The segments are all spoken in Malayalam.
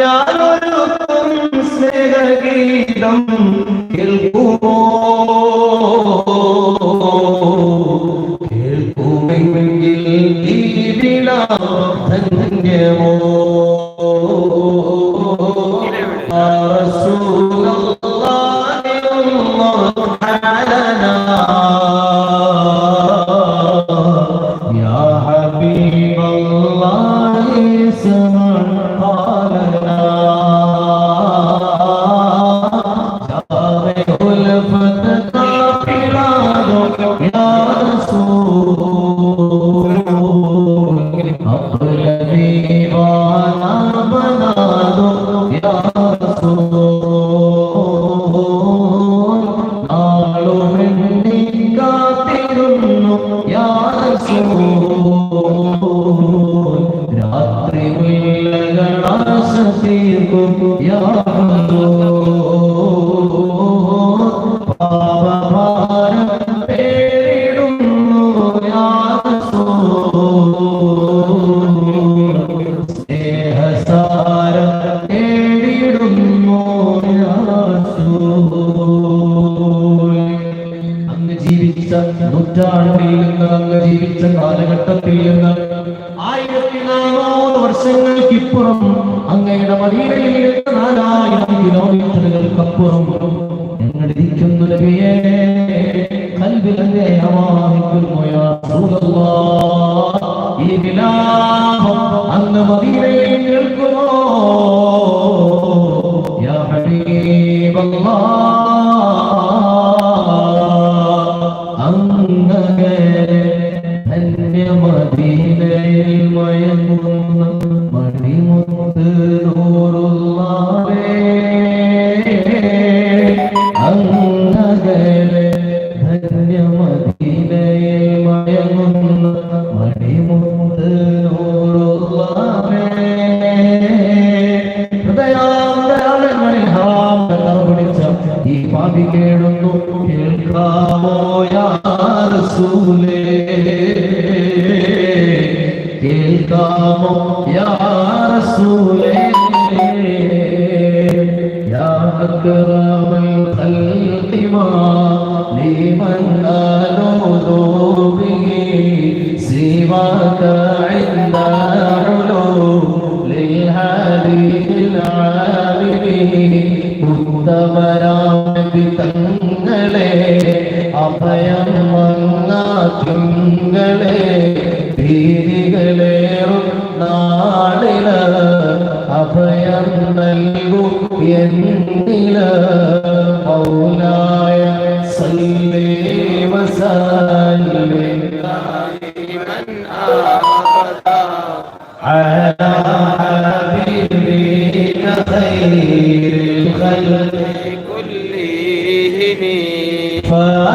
ഞാനൊരുക്കും ya അങ്ങ് മദീനയിൽ കേൾക്കുമോ? യാ അങ്ങകലെ ധന്യമദീനയിൽ മയങ്ങുന്ന മണിമുത്ത് നൂറുള്ളവേ റസൂലേ? കേൾക്കാമോ യാ റസൂലേ? യാ അക്രമൽ ഖൽഖിമാ ലീമൻ ആലോ ബിഹി സിവാക ഇൻദ ഉലൂ ലിൽ ഹദീൽ ആലിമി ഉത്തമരാ അഭയം മങ്ങാത്തിങ്ങളെ ഭീതികളേറും നാളില അഭയം നൽകൂ എന്നില മൗലായ സല്ലി വസല്ലി على حبيبك خير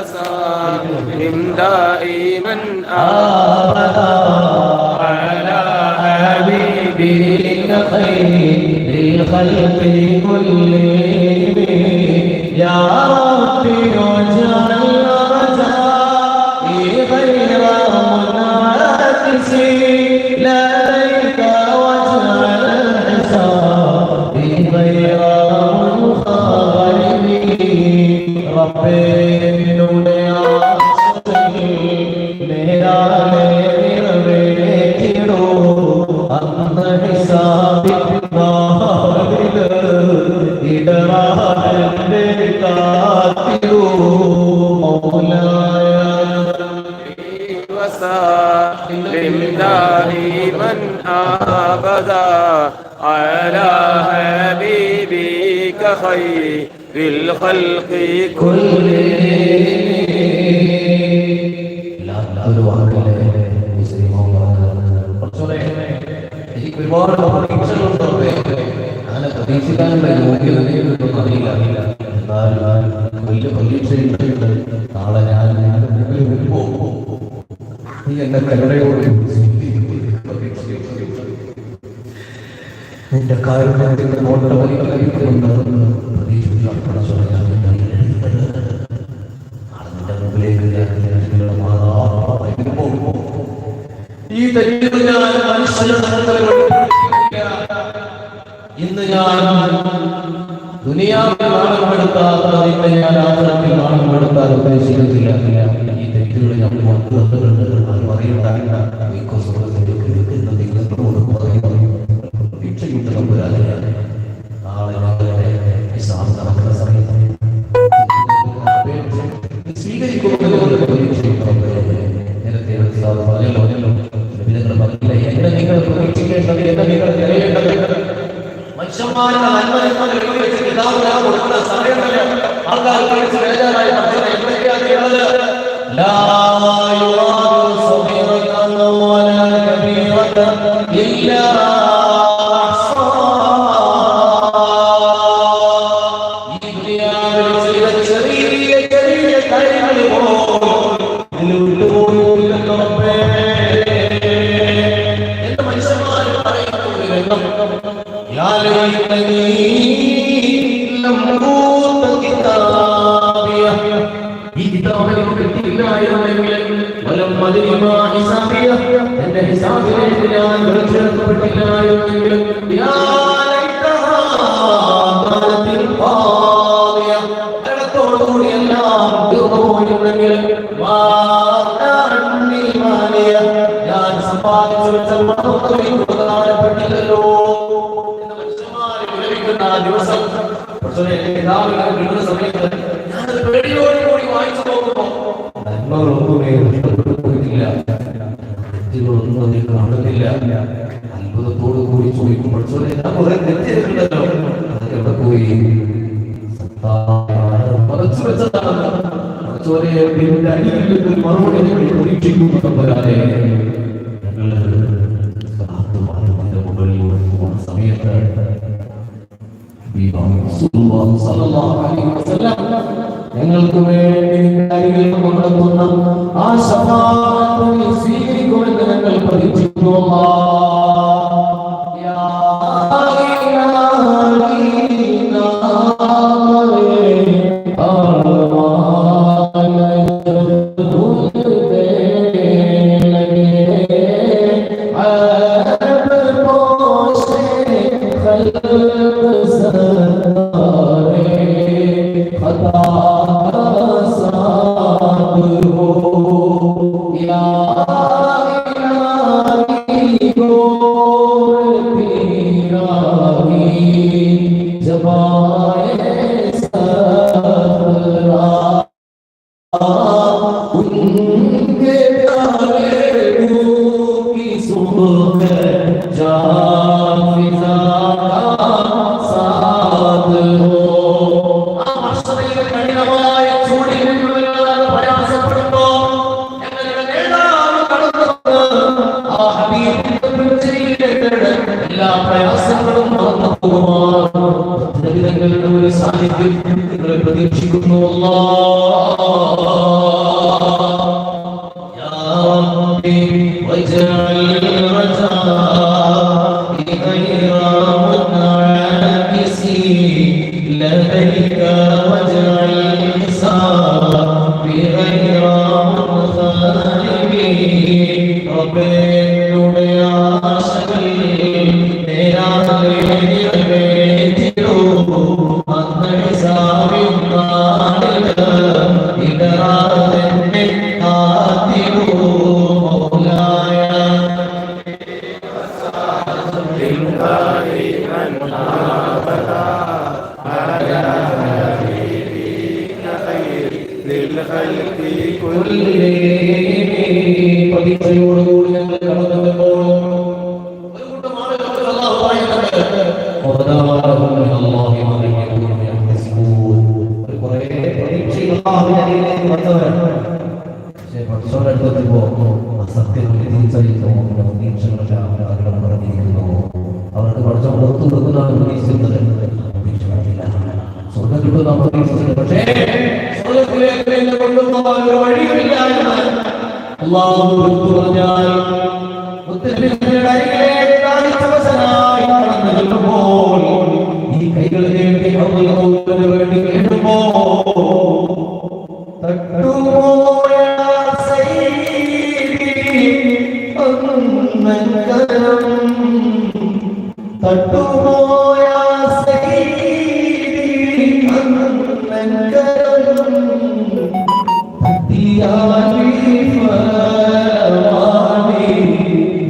وسلم دائما آبدا على حبيبك خير الخلق كلهم يا ربي واجعل وسلم دائما ابدا على حبيبك خير الخلق كلهم ഒരു വാക്കിലെ കുറച്ചുകൂടെ എനിക്ക് ഒരുപാട് പ്രതീക്ഷകളുണ്ട് റബ്ബേ. അങ്ങനെ പ്രതീക്ഷിക്കാനുള്ള യോഗ്യത എനിക്കൊന്നും അറിയില്ല അറിയില്ല എന്നാൽ വലിയ പരീക്ഷയുണ്ട് എന്നെ കരുണയോട് നിന്റെ ഈ. ഇന്ന് ഞാൻ ദുനിയാവിൽ നാണം എടുത്താൽ ഞാൻ ആദരത്തിൽ നാണമെടുത്താൽ ഉദ്ദേശിക്കുന്നില്ല ഈ തെറ്റുകൾ ഞാൻ കൊണ്ടുവന്നിട്ടുണ്ട് അത് പറയണ്ടാകില്ല എന്ന് നിങ്ങളോട് പറയുന്നു പ്രതീക്ഷയുണ്ട് നമ്പുരാനെ നാളെ ഞങ്ങളുടെ ഹിസാബ് നടക്കുന്ന സമയത്ത് സ്വീകരിക്കുമെന്ന് പ്രതീക്ഷയുണ്ട് റബ്ബേ. നേരത്തെ പറഞ്ഞല്ലോ നബിതങ്ങൾ പറഞ്ഞില്ല എന്നെ നിങ്ങൾ പ്രതീക്ഷിക്കേണ്ടത് എന്നെ നിങ്ങൾ തിരയേണ്ടത് മനുഷ്യന്മാരുടെ നന്മ നന്മകൾ വെച്ച് കിതാബിലാ കൊടുക്കുന്ന സമയമല്ല ആൾക്കാർ ബേജാറായി മനുഷ്യനെ എന്തൊക്കെയാണ് പോയിരുന്നെങ്കിൽ മാ അന്നി മാലിയ. ഞാൻ സമ്പാദിച്ചു വെച്ച മഹത്വം പ്രധാനപ്പെട്ടില്ലല്ലോ ആ ദിവസം സമയത്ത് ഞാനത് പേടിയോടുകൂടി വായിച്ചു നോക്കുമ്പോ പോയിട്ടില്ല തെറ്റുകളൊന്നും അതിൽ കാണുന്നില്ല അത്ഭുതത്തോടു കൂടി ചോദിക്കും പക്ഷേ ഞാൻ കുറെ തെറ്റിയിട്ടുണ്ടല്ലോ അതൊക്കെ എവിടെ പോയി? മറച്ചു വെച്ചതാണ്. നിന്ന് മറുപടി മുകളിൽ പോകുന്ന സമയത്ത് ഞങ്ങൾക്ക് വേണ്ടി കാര്യങ്ങൾ കൊണ്ടെത്തുന്ന ആ ശമാനെ സ്വീകരിക്കുമെന്ന് ഞങ്ങൾ പ്രതീക്ഷിക്കുന്നു പ്രയാസങ്ങളും മറന്നു പോകുമാറ് നബിതങ്ങളുടെ ഒരു സാന്നിധ്യം നിങ്ങളെ പ്രതീക്ഷിക്കുന്നു. അല്ലാഹ്. അരികിലേക്ക് വന്നവരാണ്. പക്ഷേ പഠിച്ചവരുടെ അടുത്തെത്തുമ്പോ സത്യങ്ങൾ തിരിച്ചറിയുന്നു പ്രതീക്ഷകളെല്ലാം അകലം പറഞ്ഞിരിക്കുന്നു അവർക്ക് കുറച്ച് പുറത്തു കൊടുക്കുന്നതാണ് പ്രതീക്ഷിക്കുന്നത് പ്രതീക്ഷ കണ്ടില്ല. സ്വർഗം കിട്ടും നമ്മൾ പ്രതീക്ഷിച്ചത് പക്ഷേ സ്വർഗത്തിലേക്ക് എന്നെ കൊണ്ടുപോകാൻ ഒരു വഴിയുമില്ല എന്ന് അള്ളാഹു എടുത്തു പറഞ്ഞാൽ മുത്തനബിയുടെ അരികിലേക്ക് കാണിച്ചവശനായി കടന്നു ചെല്ലുമ്പോൾ ഈ കൈകൾ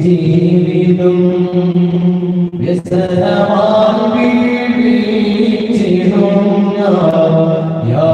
ജീവിതം വ്യസനമാൻ വീഴിച്ചിടും ഞാൻ